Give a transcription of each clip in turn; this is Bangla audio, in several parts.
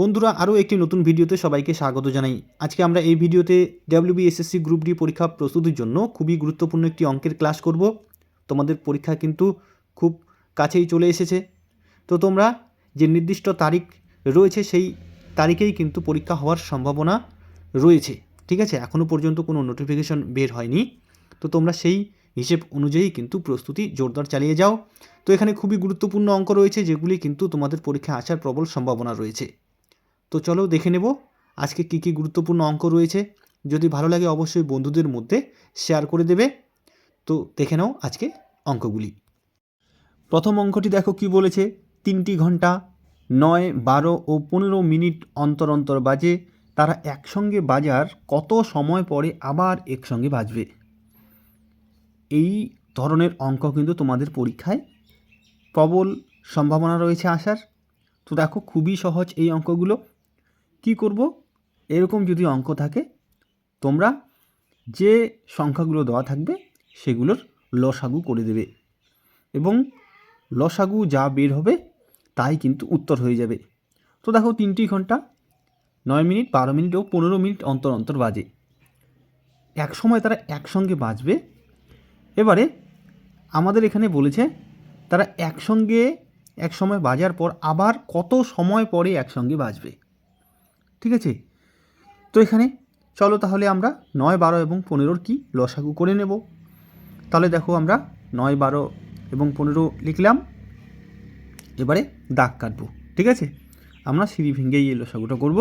বন্ধুরা, আরও একটি নতুন ভিডিওতে সবাইকে স্বাগত জানাই। আজকে আমরা এই ভিডিওতে ডাব্লিউবিএসএসসি গ্রুপ ডি পরীক্ষা প্রস্তুতির জন্য খুবই গুরুত্বপূর্ণ একটি অঙ্কের ক্লাস করব। তোমাদের পরীক্ষা কিন্তু খুব কাছেই চলে এসেছে। তো তোমরা যে নির্দিষ্ট তারিখ রয়েছে, সেই তারিখেই কিন্তু পরীক্ষা হওয়ার সম্ভাবনা রয়েছে। ঠিক আছে? এখনও পর্যন্ত কোনো নোটিফিকেশন বের হয়নি। তো তোমরা সেই হিসেব অনুযায়ী কিন্তু প্রস্তুতি জোরদার চালিয়ে যাও। তো এখানে খুবই গুরুত্বপূর্ণ অঙ্ক রয়েছে, যেগুলি কিন্তু তোমাদের পরীক্ষা আসার প্রবল সম্ভাবনা রয়েছে। তো চলো দেখে নেব আজকে কী কী গুরুত্বপূর্ণ অঙ্ক রয়েছে। যদি ভালো লাগে অবশ্যই বন্ধুদের মধ্যে শেয়ার করে দেবে। তো দেখে নাও আজকে অঙ্কগুলি। প্রথম অঙ্কটি দেখো কি বলেছে, তিনটি ঘণ্টা নয়, বারো ও পনেরো মিনিট অন্তর অন্তর বাজে। তারা একসঙ্গে বাজার কত সময় পরে আবার একসঙ্গে বাজবে? এই ধরনের অঙ্ক কিন্তু তোমাদের পরীক্ষায় প্রবল সম্ভাবনা রয়েছে আসার। তো দেখো খুবই সহজ এই অঙ্কগুলো। কি করব? এরকম যদি অঙ্ক থাকে, তোমরা যে সংখ্যাগুলো দেওয়া থাকবে, সেগুলোর লসাগু করে দেবে। এবং লসাগু যা বের হবে, তাই কিন্তু উত্তর হয়ে যাবে। তো দেখো তিনটি ঘণ্টা, নয় মিনিট, বারো মিনিট ও পনেরো মিনিট অন্তর অন্তর বাজে। এক সময় তারা একসঙ্গে বাজবে। এবারে আমাদের এখানে বলেছে, তারা একসঙ্গে এক সময় বাজার পর আবার কত সময় পরে একসঙ্গে বাজবে? ঠিক আছে? তো এখানে চলো তাহলে আমরা নয় বারো এবং পনেরোর কি লসাগু করে নেব। তাহলে দেখো আমরা নয় বারো এবং পনেরো লিখলাম। এবারে দাগ কাটবো, ঠিক আছে? আমরা সিঁড়ি ভেঙেই এই লসাগুটা করব।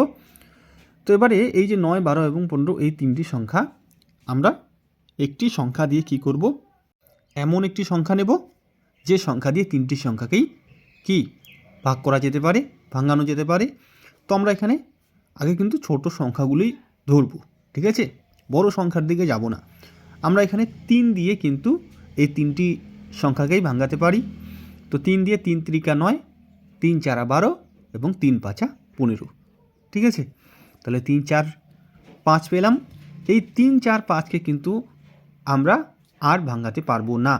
তো এবারে এই যে নয় বারো এবং পনেরো এই তিনটি সংখ্যা, আমরা একটি সংখ্যা দিয়ে কি করব? এমন একটি সংখ্যা নেব, যে সংখ্যা দিয়ে তিনটি সংখ্যাকেই কি ভাগ করা যেতে পারে, ভাঙানো যেতে পারে। তো আমরা এখানে আগে কিন্তু ছোট সংখ্যাগুলোই ধরবো, ঠিক আছে? বড় সংখ্যার দিকে যাব না। আমরা এখানে তিন দিয়ে কিন্তু এই তিনটি সংখ্যাকেই ভাঙাতে পারি। তো তিন দিয়ে তিন ত্রিকা নয়, তিন চারা বারো এবং তিন পাঁচা পনেরো, ঠিক আছে? তাহলে তিন চার পাঁচ পেলাম। এই তিন চার পাঁচকে কিন্তু আমরা আর ভাঙাতে পারব না,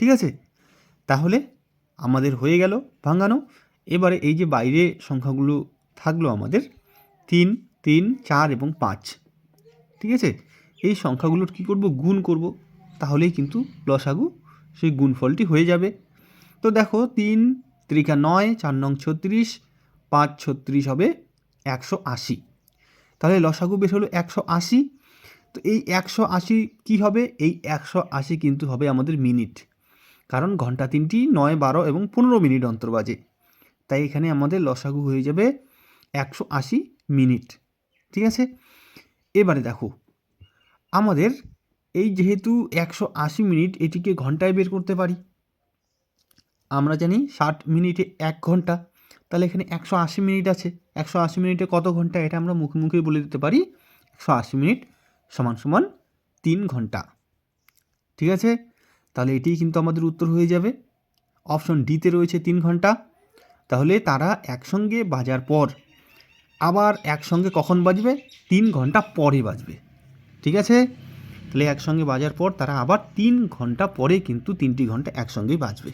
ঠিক আছে? তাহলে আমাদের হয়ে গেল ভাঙানো। এবারে এই যে বাইরে সংখ্যাগুলো থাকল আমাদের তিন তিন, চার এবং পাঁচ। ঠিক আছে? এই সংখ্যাগুলোর কী করব? গুণ করব। তাহলেই কিন্তু লসাগু সেই গুণফলটি হয়ে যাবে। তো দেখো, তিন, ত্রিকা নয়, চার নং ছত্রিশ, পাঁচ ছত্রিশ হবে একশো আশি। তাহলে লসাগু বের হলো একশো আশি। তো এই একশো আশি কী হবে? এই একশো আশি কিন্তু হবে আমাদের মিনিট। কারণ ঘণ্টা তিনটি নয়, বারো এবং পনেরো মিনিট অন্তর বাজে তাই এখানে আমাদের লসাগু হয়ে যাবে একশো আশি মিনিট। ঠিক আছে? এবারে দেখো, আমাদের এই যেহেতু একশো আশি মিনিট, এটিকে ঘন্টায় বের করতে পারি। আমরা জানি ষাট মিনিটে এক ঘণ্টা। তাহলে এখানে একশো আশি মিনিট আছে। একশো আশি মিনিটে কত ঘণ্টা? এটা আমরা মুখে মুখে বলে দিতে পারি। একশো আশি মিনিট সমান সমান তিন ঘণ্টা। ঠিক আছে? তাহলে এটিই কিন্তু আমাদের উত্তর হয়ে যাবে। অপশন ডিতে রয়েছে তিন ঘণ্টা। তাহলে তারা একসঙ্গে বাজার পর আবার একসঙ্গে কখন বাজবে? তিন ঘণ্টা পরে বাজবে। ঠিক আছে? তাহলে একসঙ্গে বাজার পর তারা আবার তিন ঘণ্টা পরে কিন্তু তিনটি ঘণ্টা একসঙ্গেই বাজবে।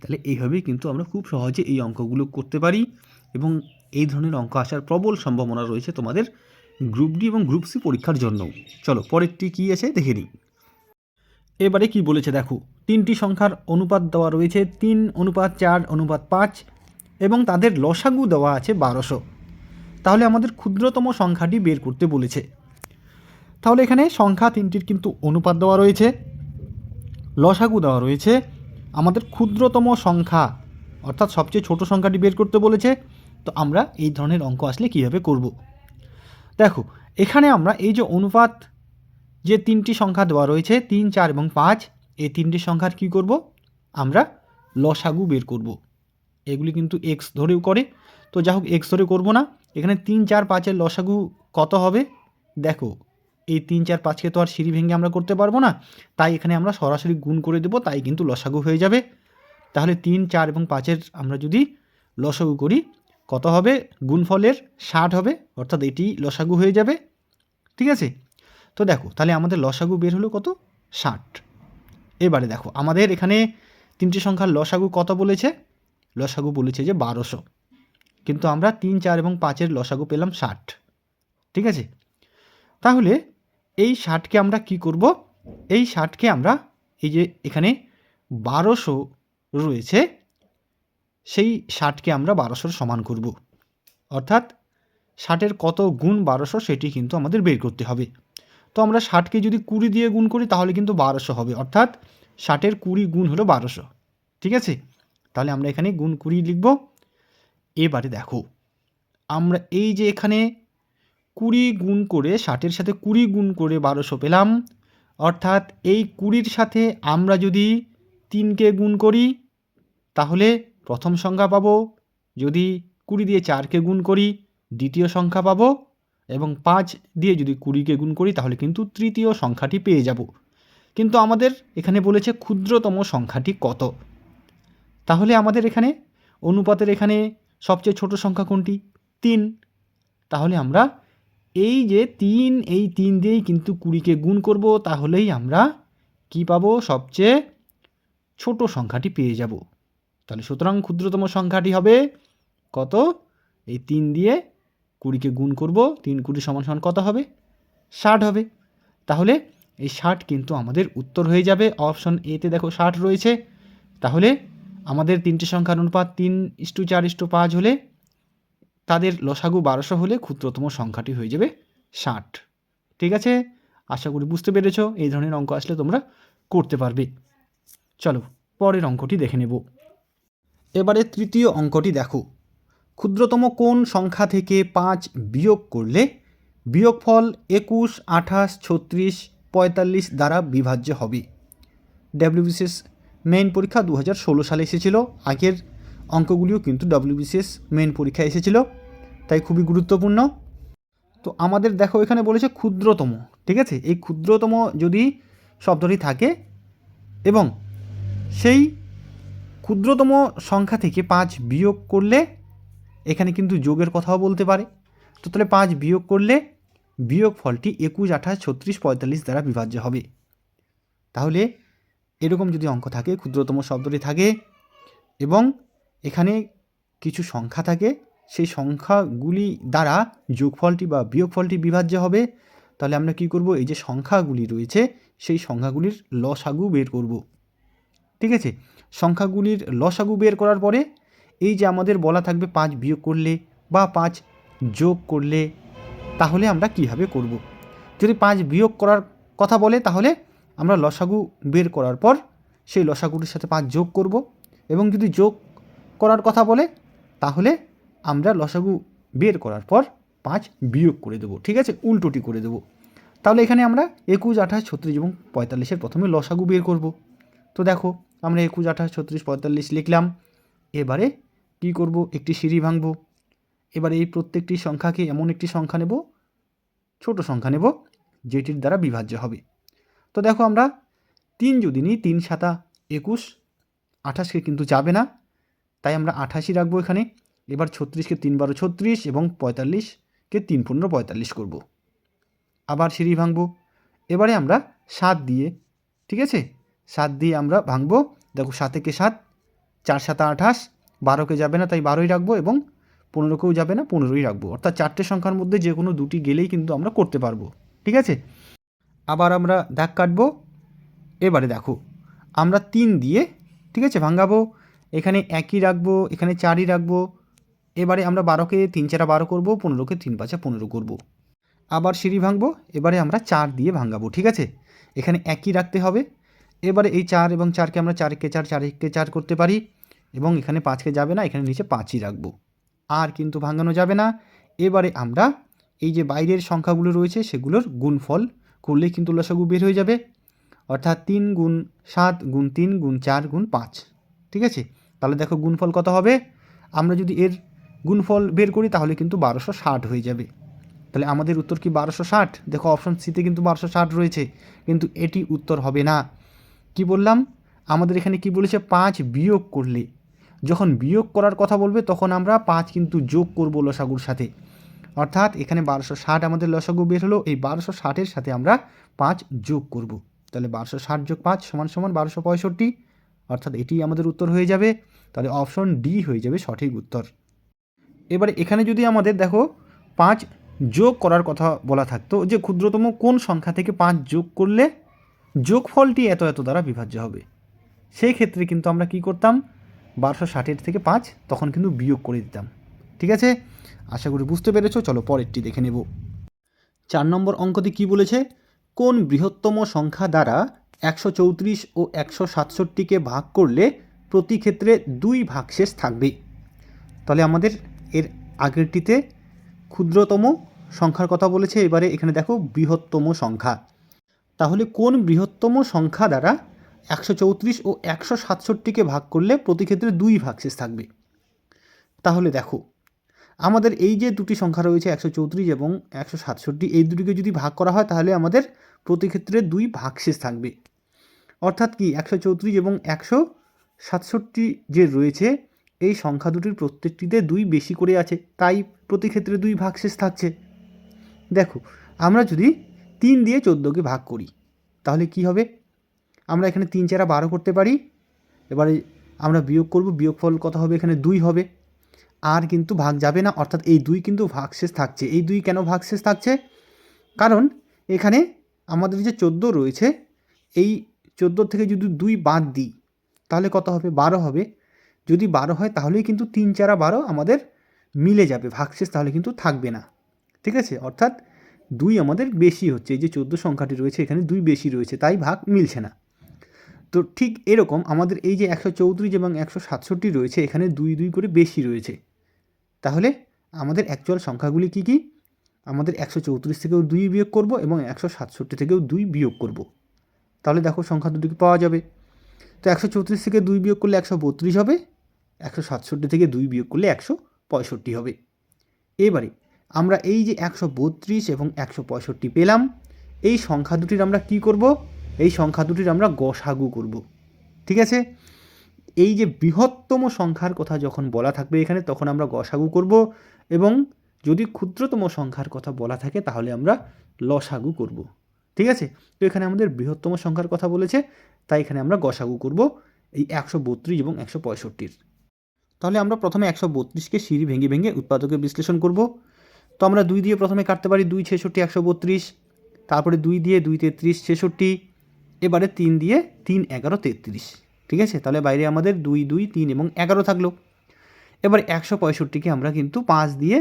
তাহলে এইভাবেই কিন্তু আমরা খুব সহজে এই অঙ্কগুলো করতে পারি এবং এই ধরনের অঙ্ক আসার প্রবল সম্ভাবনা রয়েছে তোমাদের গ্রুপ ডি এবং গ্রুপ সি পরীক্ষার জন্য চলো, পরেরটি কী আছে দেখে নিই। এবারে কি বলেছে দেখো, তিনটি সংখ্যার অনুপাত দেওয়া রয়েছে তিন অনুপাত চার, অনুপাত পাঁচ এবং তাদের লসাগু দেওয়া আছে বারোশো। তাহলে আমাদের ক্ষুদ্রতম সংখ্যাটি বের করতে বলেছে। তাহলে এখানে সংখ্যা তিনটির কিন্তু অনুপাত দেওয়া রয়েছে, লসাগু দেওয়া রয়েছে। আমাদের ক্ষুদ্রতম সংখ্যা, অর্থাৎ সবচেয়ে ছোট সংখ্যাটি বের করতে বলেছে। তো আমরা এই ধরনের অঙ্ক আসলে কীভাবে করব? দেখো, এখানে আমরা এই যে অনুপাত, যে তিনটি সংখ্যা দেওয়া রয়েছে, তিন, চার এবং পাঁচ, এই তিনটি সংখ্যার কি করব? আমরা লসাগু বের করব। এগুলি কিন্তু এক্স ধরেও করে। তো যা হোক এক্স ধরে করব না। এখানে তিন, চার, পাঁচের লসাগু কত হবে? দেখো, এই তিন, চার, পাঁচকে তো আর সিঁড়ি ভেঙে আমরা করতে পারব না। তাই এখানে আমরা সরাসরি গুণ করে দেবো, তাই কিন্তু লসাগু হয়ে যাবে। তাহলে তিন, চার এবং পাঁচের আমরা যদি লসাগু করি, কত হবে? গুণফলের ষাট হবে, অর্থাৎ এটি লসাগু হয়ে যাবে। ঠিক আছে? তো দেখো, তাহলে আমাদের লসাগু বের হলো কত? ষাট। এবারে দেখো, আমাদের এখানে তিনটি সংখ্যার লসাগু কত বলেছে? লসাগু বলেছে যে বারোশো। কিন্তু আমরা তিন, চার এবং পাঁচের লসাগু পেলাম ষাট। ঠিক আছে? তাহলে এই ষাটকে আমরা কি করব? এই ষাটকে আমরা এই যে এখানে বারোশো রয়েছে, সেই ষাটকে আমরা বারোশোর সমান করব। অর্থাৎ ষাটের কত গুণ বারোশো সেটি কিন্তু আমাদের বের করতে হবে। তো আমরা ষাটকে যদি কুড়ি দিয়ে গুণ করি তাহলে কিন্তু বারোশো হবে। অর্থাৎ ষাটের কুড়ি গুণ হলো বারোশো। ঠিক আছে? তাহলে আমরা এখানে গুণ কুড়ি লিখব। এবারে দেখো, আমরা এই যে এখানে কুড়ি গুণ করে ষাটের সাথে কুড়ি গুণ করে বারোশো পেলাম, অর্থাৎ এই কুড়ির সাথে আমরা যদি তিনকে গুণ করি, তাহলে প্রথম সংখ্যা পাবো, যদি কুড়ি দিয়ে চারকে গুণ করি, দ্বিতীয় সংখ্যা পাবো, এবং পাঁচ দিয়ে যদি কুড়িকে গুণ করি, তাহলে কিন্তু তৃতীয় সংখ্যাটি পেয়ে যাব। কিন্তু আমাদের এখানে বলেছে ক্ষুদ্রতম সংখ্যাটি কত? তাহলে আমাদের এখানে অনুপাতের এখানে সবচেয়ে ছোট সংখ্যা কোনটি? তিন। তাহলে আমরা এই যে তিন, এই তিন দিয়েই কিন্তু কুড়িকে গুণ করব, তাহলেই আমরা কি পাবো? সবচেয়ে ছোট সংখ্যাটি পেয়ে যাব। তাহলে সুতরাং ক্ষুদ্রতম সংখ্যাটি হবে কত? এই তিন দিয়ে কুড়িকে গুণ করব, তিন কুড়ি সমান সমান কত হবে? ষাট হবে। তাহলে এই ষাট কিন্তু আমাদের উত্তর হয়ে যাবে। অপশন এতে দেখো ষাট রয়েছে। তাহলে আমাদের তিনটি সংখ্যার অনুপাত তিন ইস্টু চার ইস্টু পাঁচ হলে তাদের লসাগু বারোশো হলে ক্ষুদ্রতম সংখ্যাটি হয়ে যাবে ষাট। ঠিক আছে? আশা করি বুঝতে পেরেছ, এই ধরনের অঙ্ক আসলে তোমরা করতে পারবে। চলো, পরের অঙ্কটি দেখে নেব। এবারে তৃতীয় অঙ্কটি দেখো। ক্ষুদ্রতম কোন সংখ্যা থেকে পাঁচ বিয়োগ করলে বিয়োগফল একুশ, আঠাশ, ছত্রিশ, পঁয়তাল্লিশ দ্বারা বিভাজ্য হবে। ডাব্লিউবিসিএস মেইন পরীক্ষা দু হাজার ষোলো সালে এসেছিল। আগের অঙ্কগুলিও কিন্তু ডাব্লিউবিসিএস মেইন পরীক্ষায় এসেছিল, তাই খুবই গুরুত্বপূর্ণ। তো আমাদের দেখো এখানে বলেছে ক্ষুদ্রতম, ঠিক আছে? এই ক্ষুদ্রতম যদি শব্দটি থাকে, এবং সেই ক্ষুদ্রতম সংখ্যা থেকে পাঁচ বিয়োগ করলে এখানে কিন্তু যোগের কথাও বলতে পারে। তো তাহলে পাঁচ বিয়োগ করলে বিয়োগ ফলটি একুশ, আঠাশ, ছত্রিশ, পঁয়তাল্লিশ দ্বারা বিভাজ্য হবে। তাহলে এরকম যদি অঙ্ক থাকে, ক্ষুদ্রতম শব্দটি থাকে এবং এখানে কিছু সংখ্যা থাকে, সেই সংখ্যাগুলি দ্বারা যোগফলটি বা বিয়োগফলটি বিভাজ্য হবে, তাহলে আমরা কি করব? এই যে সংখ্যাগুলি রয়েছে, সেই সংখ্যাগুলির লসাগু বের করব। ঠিক আছে? সংখ্যাগুলির লসাগু বের করার পরে এই যে আমাদের বলা থাকবে পাঁচ বিয়োগ করলে বা পাঁচ যোগ করলে, তাহলে আমরা কীভাবে করব। যদি পাঁচ বিয়োগ করার কথা বলে, তাহলে আমরা লসাগু বের করার পর সেই লসাগুটির সাথে পাঁচ যোগ করব এবং যদি যোগ করার কথা বলে, তাহলে আমরা লসাগু বের করার পর পাঁচ বিয়োগ করে দেবো, ঠিক আছে? উল্টোটি করে দেবো। তাহলে এখানে আমরা একুশ, আঠাশ, ছত্রিশ এবং পঁয়তাল্লিশের প্রথমে লসাগু বের করব। তো দেখো, আমরা একুশ, আঠাশ, ছত্রিশ, পঁয়তাল্লিশ লিখলাম। এবারে কি করব? একটি সিঁড়ি ভাঙব। এবারে এই প্রত্যেকটি সংখ্যাকে এমন একটি সংখ্যা নেব, ছোট সংখ্যা নেব, যেটির দ্বারা বিভাজ্য হবে। তো দেখো আমরা তিন যদি নিই, তিন সাতা একুশ, আঠাশকে কিন্তু যাবে না। তাই আমরা আঠাশই রাখব এখানে। এবার ছত্রিশকে তিন বারো ছত্রিশ এবং পঁয়তাল্লিশকে তিন পনেরো পঁয়তাল্লিশ করব। আবার সিঁড়ি ভাঙবো। এবারে আমরা সাত দিয়ে, ঠিক আছে? সাত দিয়ে আমরা ভাঙবো। দেখো সাতেকে সাত, চার সাতা আঠাশ, বারোকে যাবে না, তাই বারোই রাখব এবং পনেরোকেও যাবে না, পনেরোই রাখব। অর্থাৎ চারটে সংখ্যার মধ্যে যে কোনো দুটি গেলেই কিন্তু আমরা করতে পারব। ঠিক আছে? আবার আমরা দাগ কাটবো। এবারে দেখো, আমরা তিন দিয়ে, ঠিক আছে, ভাঙাবো। এখানে একই রাখব, এখানে চারই রাখব। এবারে আমরা বারোকে তিন চারা বারো করব, পনেরোকে তিন পাঁচা পনেরো করব। আবার সিঁড়ি ভাঙবো, এবারে আমরা চার দিয়ে ভাঙাবো, ঠিক আছে? এখানে একই রাখতে হবে। এবারে এই চার এবং চারকে আমরা চারকে চার চারকে চার করতে পারি এবং এখানে পাঁচকে যাবে না, এখানে নিচে পাঁচই রাখব। আর কিন্তু ভাঙানো যাবে না। এবারে আমরা এই যে বাইরের সংখ্যাগুলো রয়েছে, সেগুলোর গুণফল করলেই কিন্তু লসাগু বের হয়ে যাবে। অর্থাৎ তিন গুণ সাত গুণ তিন গুণ চার গুণ পাঁচ। ঠিক আছে? তাহলে দেখো গুণফল কত হবে? আমরা যদি এর গুণফল বের করি তাহলে কিন্তু বারোশো ষাট হয়ে যাবে। তাহলে আমাদের উত্তর কি বারোশো ষাট? দেখো অপশন সিতে কিন্তু বারোশো ষাট রয়েছে, কিন্তু এটি উত্তর হবে না। কি বললাম? আমাদের এখানে কি বলেছে? পাঁচ বিয়োগ করলে। যখন বিয়োগ করার কথা বলবে তখন আমরা পাঁচ কিন্তু যোগ করব লসাগুর সাথে। অর্থাৎ এখানে বারোশো ষাট আমাদের লসাগু বের হলো, এই বারোশো ষাটের সাথে আমরা পাঁচ যোগ করব। তাহলে বারোশো ষাট যোগ পাঁচ সমান সমান বারোশো পঁয়ষট্টি, অর্থাৎ এটি আমাদের উত্তর হয়ে যাবে। তাহলে অপশন ডি হয়ে যাবে সঠিক উত্তর। এবারে এখানে যদি আমাদের দেখো পাঁচ যোগ করার কথা বলা থাকতো, যে ক্ষুদ্রতম কোন সংখ্যা থেকে পাঁচ যোগ করলে যোগফলটি এত এত দ্বারা বিভাজ্য হবে? সেই ক্ষেত্রে কিন্তু আমরা কি করতাম? বারোশো ষাটের থেকে পাঁচ, তখন কিন্তু বিয়োগ করে দিতাম। ঠিক আছে? আশা করি বুঝতে পেরেছ। চলো পরেরটি দেখে নেব। চার নম্বর অঙ্কতে কি বলেছে? কোন বৃহত্তম সংখ্যা দ্বারা একশো চৌত্রিশ ও একশো সাতষট্টিকে ভাগ করলে প্রতি ক্ষেত্রে দুই ভাগশেষ থাকবে। তাহলে আমাদের এর আগেরটিতে ক্ষুদ্রতম সংখ্যার কথা বলেছে। এবারে এখানে দেখো বৃহত্তম সংখ্যা। তাহলে কোন বৃহত্তম সংখ্যা দ্বারা একশো চৌত্রিশ ও একশো সাতষট্টিকে ভাগ করলে প্রতি ক্ষেত্রে দুই ভাগশেষ থাকবে? তাহলে দেখো আমাদের এই যে দুটি সংখ্যা রয়েছে একশো চৌত্রিশ এবং একশো সাতষট্টি, এই দুটিকে যদি ভাগ করা হয় তাহলে আমাদের প্রতি ক্ষেত্রে দুই ভাগশেষ থাকবে। অর্থাৎ কি একশো চৌত্রিশ এবং একশো সাতষট্টি যে রয়েছে, এই সংখ্যা দুটির প্রত্যেকটিতে দুই বেশি করে আছে, তাই প্রতি ক্ষেত্রে দুই ভাগশেষ থাকছে। দেখো, আমরা যদি তিন দিয়ে চোদ্দোকে ভাগ করি, তাহলে কি হবে? আমরা এখানে তিন চারা বারো করতে পারি, এবারে আমরা বিয়োগ করব, বিয়োগফল কত হবে? এখানে দুই হবে। আর কিন্তু ভাগ যাবে না, অর্থাৎ এই দুই কিন্তু ভাগশেষ থাকছে। এই দুই কেন ভাগশেষ থাকছে? কারণ এখানে আমাদের যে চোদ্দ রয়েছে, এই চোদ্দ থেকে যদি দুই বাদ দিই, তাহলে কত হবে? বারো হবে। যদি বারো হয়, তাহলেই কিন্তু তিন চারা বারো আমাদের মিলে যাবে। ভাগশেষ তাহলে কিন্তু থাকবে না। ঠিক আছে? অর্থাৎ দুই আমাদের বেশি হচ্ছে। এই যে চোদ্দ সংখ্যাটি রয়েছে, এখানে দুই বেশি রয়েছে, তাই ভাগ মিলছে না। তো ঠিক এরকম আমাদের এই যে একশো চৌত্রিশ এবং একশো সাতষট্টি রয়েছে, এখানে দুই দুই করে বেশি রয়েছে। তাহলে আমাদের অ্যাকচুয়াল সংখ্যাগুলি কি কি? আমাদের একশো চৌত্রিশ থেকেও দুই বিয়োগ করব এবং একশো সাতষট্টি থেকেও দুই বিয়োগ করব। তাহলে দেখো সংখ্যা দুটিকে পাওয়া যাবে। তো একশো চৌত্রিশ থেকে দুই বিয়োগ করলে একশো বত্রিশ হবে, একশো সাতষট্টি থেকে দুই বিয়োগ করলে একশো পঁয়ষট্টি হবে। এবারে আমরা এই যে একশো বত্রিশ এবং একশো পঁয়ষট্টি পেলাম, এই সংখ্যা দুটির আমরা কি করব? এই সংখ্যা দুটির আমরা গসাগু করব। ঠিক আছে? এই যে বৃহত্তম সংখ্যার কথা যখন বলা থাকবে এখানে, তখন আমরা গসাগু করব এবং যদি ক্ষুদ্রতম সংখ্যার কথা বলা থাকে, তাহলে আমরা লসাগু করব। ঠিক আছে? তো এখানে আমাদের বৃহত্তম সংখ্যার কথা বলেছে, তাই এখানে আমরা গসাগু করব এই একশো বত্রিশ এবং একশো পঁয়ষট্টির। তাহলে আমরা প্রথমে একশো বত্রিশকে সিঁড়ি ভেঙে ভেঙে উৎপাদকের বিশ্লেষণ করব। তো আমরা দুই দিয়ে প্রথমে কাটতে পারি দুই ছেষট্টি, একশো বত্রিশ, তারপরে দুই দিয়ে দুই তেত্রিশ, ছেষট্টি, এবারে তিন দিয়ে তিন এগারো তেত্রিশ। ঠিক আছে? তাহলে বাইরে আমাদের দুই দুই, তিন এবং এগারো থাকল। এবার একশো পঁয়ষট্টিকে আমরা কিন্তু পাঁচ দিয়ে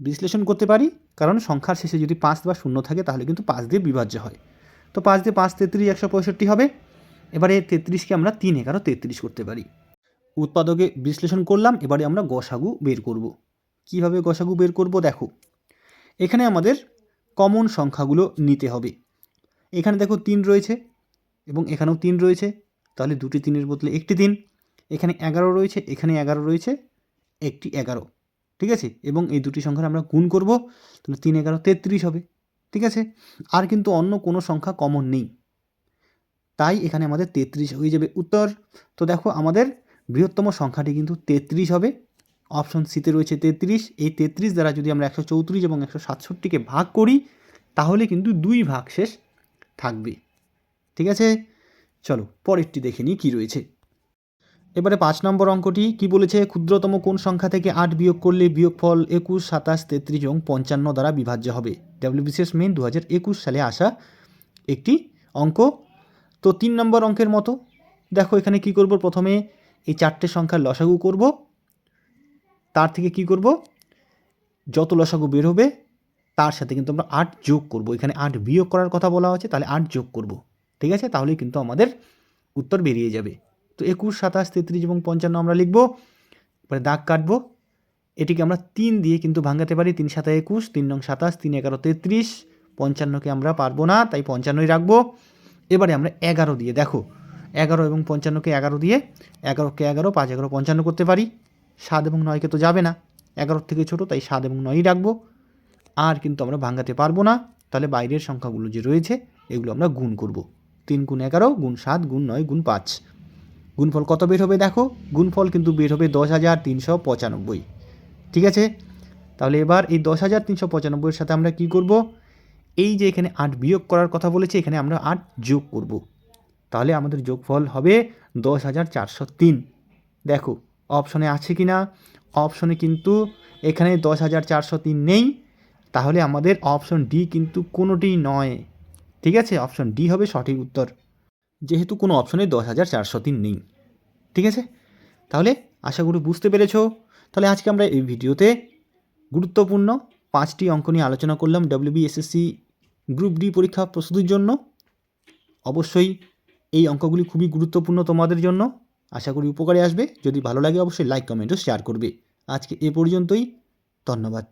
বিশ্লেষণ করতে পারি। কারণ সংখ্যার শেষে যদি পাঁচ বা শূন্য থাকে, তাহলে কিন্তু পাঁচ দিয়ে বিভাজ্য হয়। তো পাঁচ দিয়ে পাঁচ তেত্রিশ, একশো পঁয়ষট্টি হবে। এবারে তেত্রিশকে আমরা তিন এগারো, তেত্রিশ করতে পারি। উৎপাদকে বিশ্লেষণ করলাম, এবারে আমরা গসাগু বের করব। কীভাবে গসাগু বের করব? দেখো, এখানে আমাদের কমন সংখ্যাগুলো নিতে হবে। এখানে দেখো তিন রয়েছে এবং এখানেও তিন রয়েছে। তাহলে দুটি তিনের বদলে একটি তিন, এখানে এগারো রয়েছে, এখানে এগারো রয়েছে, একটি এগারো, ঠিক আছে? এবং এই দুটি সংখ্যার আমরা গুণ করব, তাহলে তিন এগারো তেত্রিশ হবে, ঠিক আছে? আর কিন্তু অন্য কোনো সংখ্যা কমন নেই, তাই এখানে আমাদের তেত্রিশ হয়ে যাবে উত্তর। তো দেখো আমাদের বৃহত্তম সংখ্যাটি কিন্তু তেত্রিশ হবে অপশন সিতে রয়েছে তেত্রিশ, এই তেত্রিশ দ্বারা যদি আমরা একশো চৌত্রিশ এবং একশো সাতষট্টিকে ভাগ করি, তাহলে কিন্তু দুই ভাগ শেষ থাকবে, ঠিক আছে? চলো, পরেরটি দেখে নিই কী রয়েছে। এবারে পাঁচ নম্বর অঙ্কটি, কি বলেছে, ক্ষুদ্রতম কোন সংখ্যা থেকে আট বিয়োগ করলে বিয়োগফল একুশ, সাতাশ, তেত্রিশ এবং পঞ্চান্ন দ্বারা বিভাজ্য হবে। ডাব্লিউবিসিএস মেন দু হাজার একুশ সালে আসা একটি অঙ্ক। তো তিন নম্বর অঙ্কের মতো, দেখো এখানে কি করব প্রথমে, এই চারটে সংখ্যার লসাগু করব। তার থেকে কি করব? যত লসাগু বের হবে, তার সাথে কিন্তু আমরা আট যোগ করব। এখানে আট বিয়োগ করার কথা বলা হচ্ছে তাহলে আট যোগ করব। ঠিক আছে? তাহলেই কিন্তু আমাদের উত্তর বেরিয়ে যাবে। তো একুশ, সাতাশ, তেত্রিশ এবং পঞ্চান্ন আমরা লিখব। এবারে দাগ কাটবো। এটিকে আমরা তিন দিয়ে কিন্তু ভাঙাতে পারি। তিন সাতা একুশ, তিন নং সাতাশ, তিন, এগারো, তেত্রিশ। পঞ্চান্নকে আমরা পারব না, তাই পঞ্চান্নই রাখব। এবারে আমরা এগারো দিয়ে, দেখো, এগারো এবং পঞ্চান্নকে এগারো দিয়ে এগারোকে এগারো, পাঁচ, এগারো, পঞ্চান্ন করতে পারি। সাত এবং নয়কে তো যাবে না। এগারোর থেকে ছোটো, তাই সাত এবং নয়ই রাখব। আর কিন্তু আমরা ভাঙাতে পারব না। তাহলে বাইরের সংখ্যাগুলো যে রয়েছে, এগুলো আমরা গুণ করব। তিন গুণ এগারো, গুণ সাত, গুণ নয়, গুণ পাঁচ। গুণফল কত বের হবে দেখো? গুণফল কিন্তু বের হবে দশ হাজার তিনশো পঁচানব্বই। ঠিক আছে? তাহলে এবার এই দশ হাজার তিনশো পঁচানব্বইয়ের সাথে আমরা কি করব? এই যে এখানে আট বিয়োগ করার কথা বলেছে, এখানে আমরা আট যোগ করব। তাহলে আমাদের যোগফল হবে দশ হাজার চারশো তিন। দেখো, অপশনে আছে কি না অপশনে কিন্তু এখানে দশ হাজার চারশো তিন নেই। তাহলে আমাদের অপশন ডি কিন্তু কোনোটিই নয়। ঠিক আছে অপশন ডি হবে সঠিক উত্তর। যেহেতু কোনো অপশনে দশ হাজার চারশো তিন নেই। ঠিক আছে? তাহলে আশা করি বুঝতে পেরেছ। তাহলে আজকে আমরা এই ভিডিওতে গুরুত্বপূর্ণ পাঁচটি অঙ্ক নিয়ে আলোচনা করলাম ডাব্লিউবিএসএসসি গ্রুপ ডি পরীক্ষা প্রস্তুতির জন্য। অবশ্যই এই অঙ্কগুলি খুবই গুরুত্বপূর্ণ তোমাদের জন্য। আশা করি উপকারে আসবে। যদি ভালো লাগে, অবশ্যই লাইক কমেন্ট ও শেয়ার করবে। আজকে এ পর্যন্তই। ধন্যবাদ।